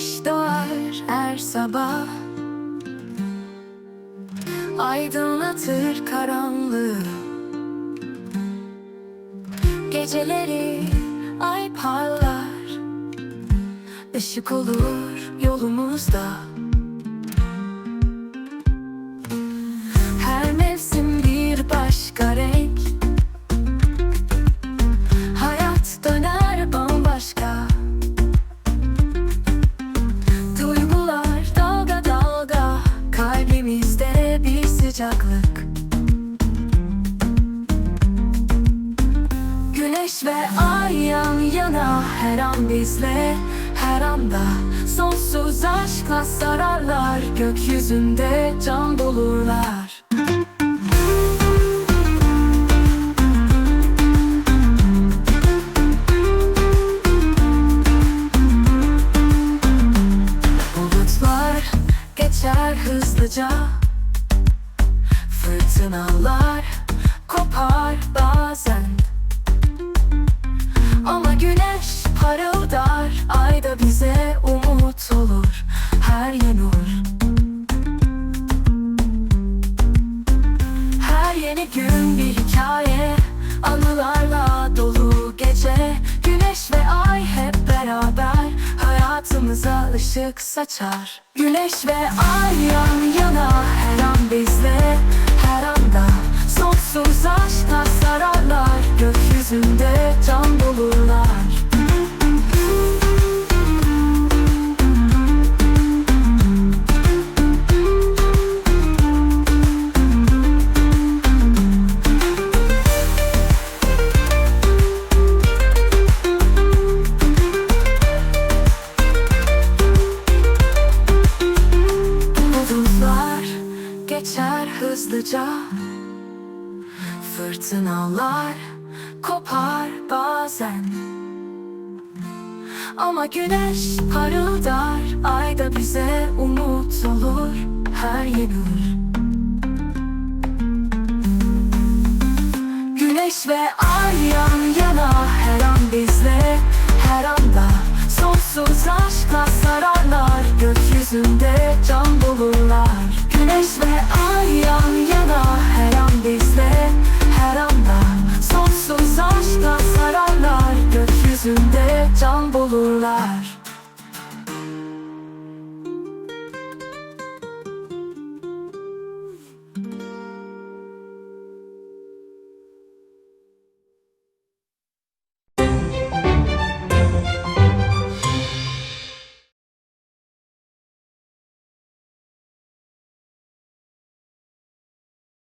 güneş doğar her sabah. Aydınlatır karanlığı. Geceleri ay parlar. Işık olur yolumuzda. Sıcaklık. Güneş ve ay yan yana Her an bizle her anda. Sonsuz aşkla sararlar Gökyüzünde can bulurlar. Bulutlar geçer hızlıca Fırtınalar kopar bazen. Ama güneş parıldar Ay da bize umut olur Her yanur. Her yeni gün bir hikaye Anılarla dolu gece. Güneş ve ay hep beraber Hayatımıza ışık saçar. Güneş ve ay yan yana Her an bizle hızlıca. Fırtınalar kopar bazen. Ama güneş parıldar Ay da bize umut olur her yenur Güneş ve ay yan yana Her an bizle her anda Sonsuz aşkla can bulurlar.